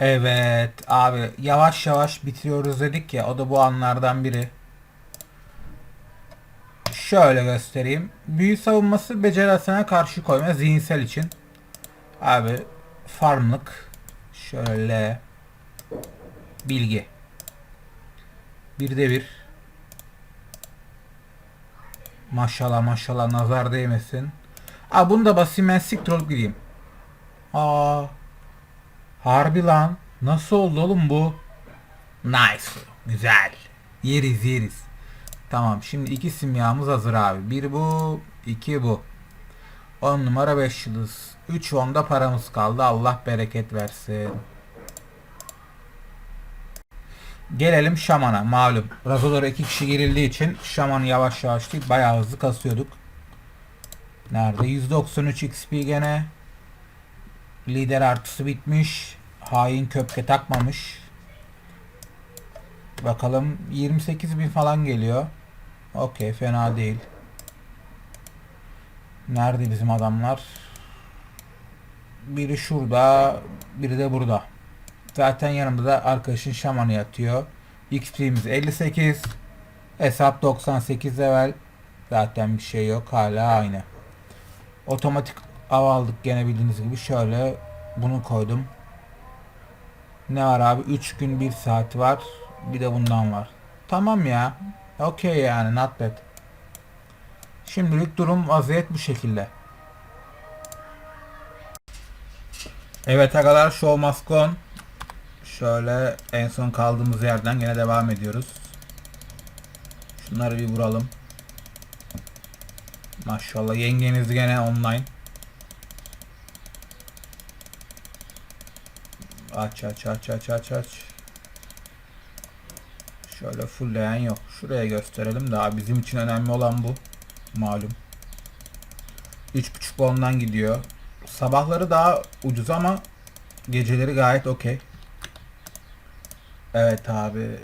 Evet abi yavaş yavaş bitiriyoruz dedik ya o da bu anlardan biri. Şöyle göstereyim. Büyü savunması becerisine karşı koyma zihinsel için. Abi farmlık. Şöyle bilgi. Bir de bir. Maşallah maşallah nazar değmesin. Aa bunu da basayım ben siktir olup gideyim. Aa Harbi lan. Nasıl oldu oğlum bu? Nice. Güzel. Yeriz yeriz. Tamam şimdi iki simyamız hazır abi. Bir bu, iki bu. 10 numara 5 yıldız. 3 onda paramız kaldı. Allah bereket versin. Gelelim şamana. Malum. Razolara iki kişi girildiği için şamanı yavaş yavaş değil bayağı hızlı kasıyorduk. Nerede? 193 XP gene. Lider artısı bitmiş. Hain köpke takmamış. Bakalım 28 bin falan geliyor. Okey fena değil. Nerede bizim adamlar? Biri şurada, biri de burada. Zaten yanımda da arkadaşın şamanı yatıyor. XP'miz 58. Hesap 98 level. Zaten bir şey yok. Hala aynı. Otomatik av aldık gene bildiğiniz gibi. Şöyle bunu koydum. Ne var abi? 3 gün 1 saat var. Bir de bundan var. Tamam ya. Okey yani not bad. Şimdilik durum vaziyet bu şekilde. Evet agalar show must go on. Şöyle en son kaldığımız yerden yine devam ediyoruz. Şunları bir vuralım. Maşallah yengeniz gene online. Aç aç aç aç aç aç. Şöyle fullleyen yok. Şuraya gösterelim daha bizim için önemli olan bu. Malum. 3.5 bondan gidiyor. Sabahları daha ucuz ama geceleri gayet okey. Evet abi.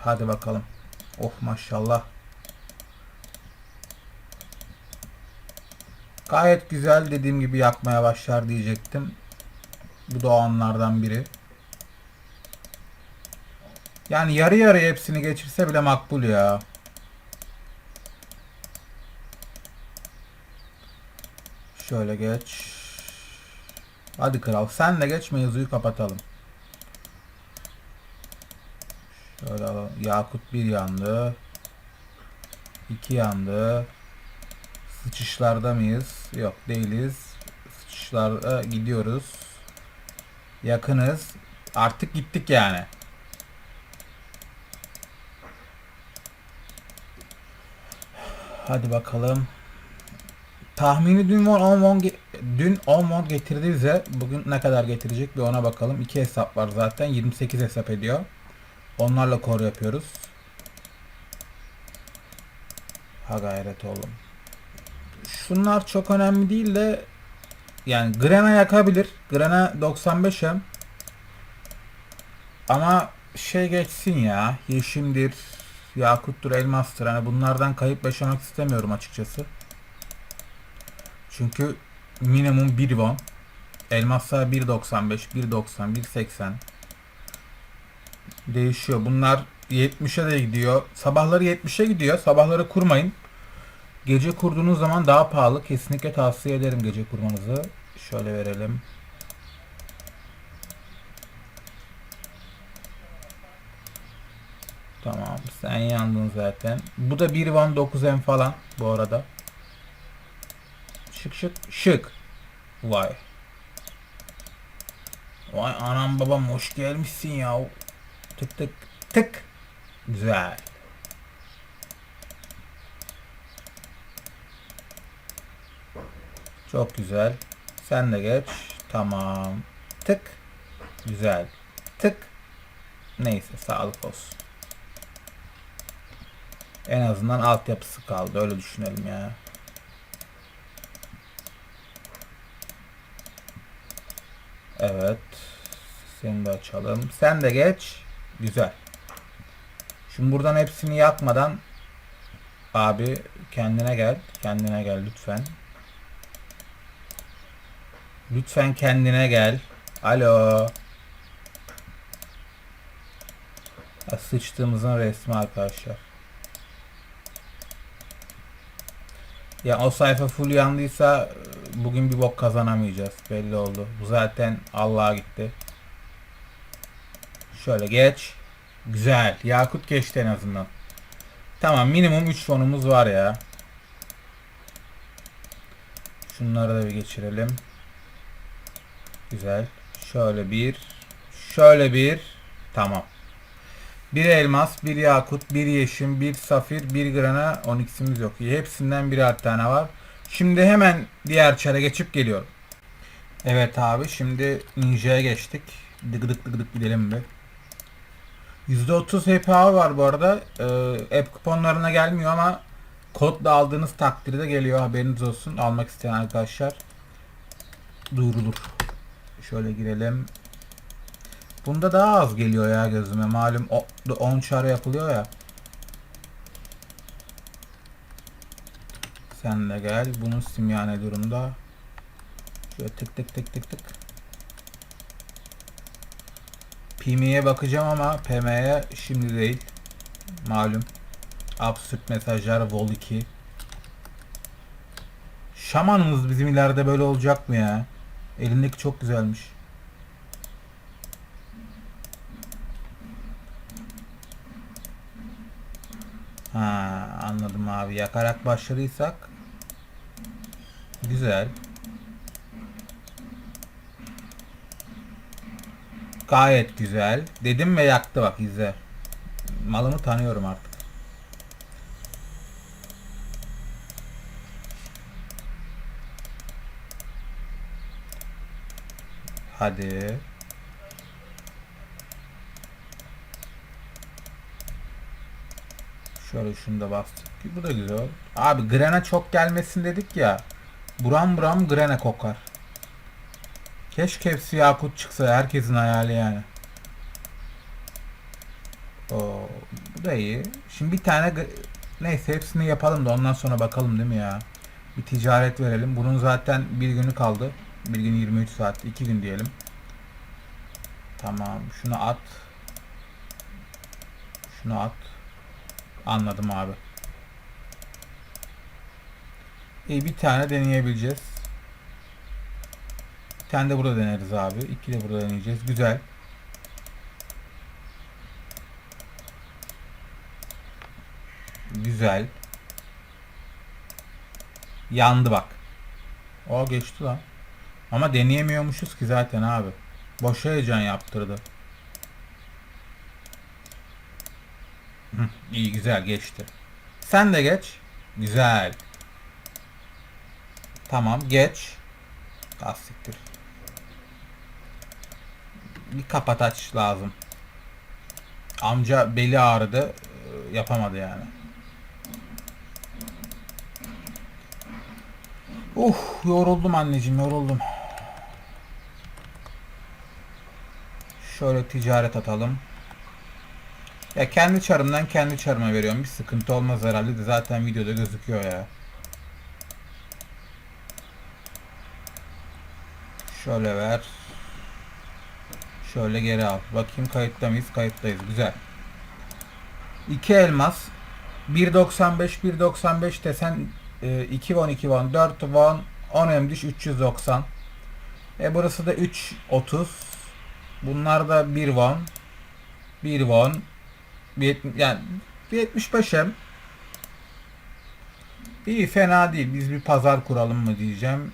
Hadi bakalım. Oh maşallah. Gayet güzel dediğim gibi yakmaya başlar diyecektim. Bu da o anlardan biri. Yani yarı yarı hepsini geçirse bile makbul ya. Şöyle geç. Hadi kral sen de geç mevzuyu kapatalım. Şöyle alalım. Yakut bir yandı. iki yandı. Sıçışlarda mıyız? Yok değiliz. Sıçışlarda gidiyoruz. Yakınız. Artık gittik yani. Hadi bakalım. Tahmini dün 10 won dün 10 won getirdi bize. Bugün ne kadar getirecek bir ona bakalım. İki hesap var zaten. 28 hesap ediyor. Onlarla kor yapıyoruz. Ha gayret oğlum. Şunlar çok önemli değil de yani Grena yakabilir. Grena 95 hem. Ama şey geçsin ya. Yeşimdir, Yakuttur, Elmastır. Hani bunlardan kayıp yaşamak istemiyorum açıkçası. Çünkü minimum 1 won. Elmaslar 1.95, 1.90, 1.80. Değişiyor. Bunlar 70'e de gidiyor. Sabahları 70'e gidiyor. Sabahları kurmayın. Gece kurduğunuz zaman daha pahalı. Kesinlikle tavsiye ederim gece kurmanızı. Şöyle verelim. Tamam sen yandın zaten. Bu da 1 van 9M falan bu arada. Şık şık şık. Vay. Vay anam babam hoş gelmişsin ya. Tık tık tık. Güzel. Çok güzel. Sen de geç. Tamam. Tık. Güzel. Tık. Neyse sağlık olsun. En azından altyapısı kaldı. Öyle düşünelim ya. Evet. Seni de açalım. Sen de geç. Güzel. Şimdi buradan hepsini yakmadan abi kendine gel. Kendine gel lütfen. Lütfen kendine gel. Alo. Ya sıçtığımızın resmi arkadaşlar. Ya o sayfa full yandıysa bugün bir bok kazanamayacağız. Belli oldu. Bu zaten Allah'a gitti. Şöyle geç. Güzel. Yakut geçti en azından. Tamam minimum 3 fonumuz var ya. Şunları da bir geçirelim. Güzel. Şöyle bir. Şöyle bir. Tamam. Bir elmas, bir yakut, bir yeşim, bir safir, bir grana, onyx'imiz yok. Hepsinden birer tane var. Şimdi hemen diğer çare geçip geliyorum. Evet abi şimdi ninja'ya geçtik. Dık dık gidelim bir. %30 HPA var bu arada. Ee, app kuponlarına gelmiyor ama kodla aldığınız takdirde geliyor haberiniz olsun. Almak isteyen arkadaşlar duyurulur. Şöyle girelim. Bunda daha az geliyor ya gözüme. Malum 10 çare yapılıyor ya. Sen de gel. Bunun simya ne durumda? Şöyle tık tık tık tık tık. PM'ye bakacağım ama PM'ye şimdi değil. Malum. Absürt mesajlar Vol 2. Şamanımız bizim ileride böyle olacak mı ya? Elindeki çok güzelmiş. Ha, anladım abi. Yakarak başladıysak güzel. Gayet güzel. Dedim ve yaktı bak izle. Malımı tanıyorum artık. Hadi. Şöyle şunu da bastık. Bu da güzel. Abi grene çok gelmesin dedik ya. Buram buram grene kokar. Keşke hepsi yakut çıksa. Herkesin hayali yani. Oo, bu da iyi. Şimdi bir tane neyse hepsini yapalım da ondan sonra bakalım değil mi ya? Bir ticaret verelim. Bunun zaten bir günü kaldı. Bir gün 23 saat. iki gün diyelim. Tamam. Şunu at. Şunu at. Anladım abi. İyi bir tane deneyebileceğiz. Bir tane de burada deneriz abi. İki de burada deneyeceğiz. Güzel. Güzel. Yandı bak. O geçti lan. Ama deneyemiyormuşuz ki zaten abi. Boşa heyecan yaptırdı. Hı, iyi güzel geçti. Sen de geç. Güzel. Tamam geç. Az siktir. Bir kapataç lazım. Amca beli ağrıdı. Ee, Yapamadı yani. Uh yoruldum anneciğim yoruldum. Şöyle ticaret atalım. Ya kendi çarımdan kendi çarıma veriyorum. Bir sıkıntı olmaz herhalde de zaten videoda gözüküyor ya. Şöyle ver. Şöyle geri al. Bakayım kayıtta mıyız? Kayıttayız. Güzel. 2 elmas. 1.95 1.95 desen e, 2 won 2 won 4 won 10 emdiş 390. E burası da 3.30. Bunlar da 1 won. 1 won. Bir, yet- yani bir 75 hem. İyi fena değil. Biz bir pazar kuralım mı diyeceğim.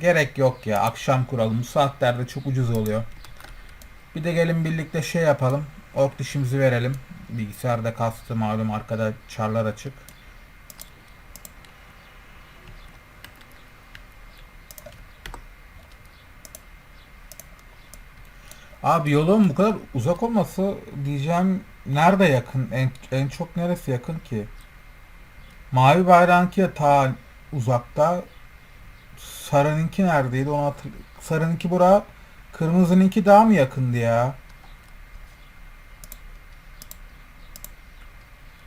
Gerek yok ya. Akşam kuralım. Bu saatlerde çok ucuz oluyor. Bir de gelin birlikte şey yapalım. Ok dişimizi verelim. Bilgisayarda kastı malum arkada çarlar açık. Abi yolun bu kadar uzak olması diyeceğim nerede yakın? En, en çok neresi yakın ki? Mavi bayrağınki ta uzakta. Sarı'nınki neredeydi onu hatırlıyorum. Sarı'nınki bura. Kırmızınınki daha mı yakındı ya?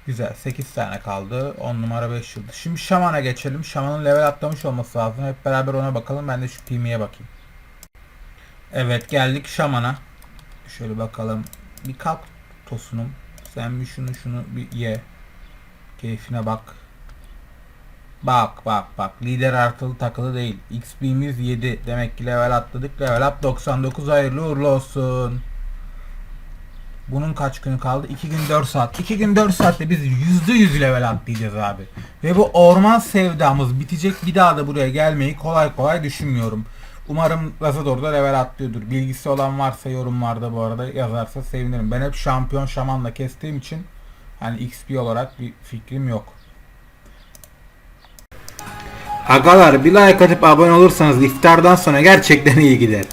Güzel. 8 tane kaldı. 10 numara 5 yıldız. Şimdi Şaman'a geçelim. Şaman'ın level atlamış olması lazım. Hep beraber ona bakalım. Ben de şu Pimi'ye bakayım. Evet geldik Şaman'a. Şöyle bakalım. Bir kalk tosunum. Sen bir şunu şunu bir ye. Keyfine bak. Bak bak bak. Lider artılı takılı değil. XP'miz 7. Demek ki level atladık. Level up 99 hayırlı uğurlu olsun. Bunun kaç günü kaldı? 2 gün 4 saat. 2 gün 4 saatte biz %100 level atlayacağız abi. Ve bu orman sevdamız bitecek. Bir daha da buraya gelmeyi kolay kolay düşünmüyorum. Umarım Razador'da level atlıyordur. Bilgisi olan varsa yorumlarda bu arada yazarsa sevinirim. Ben hep şampiyon şamanla kestiğim için hani XP olarak bir fikrim yok. Agalar bir like atıp abone olursanız iftardan sonra gerçekten iyi gider.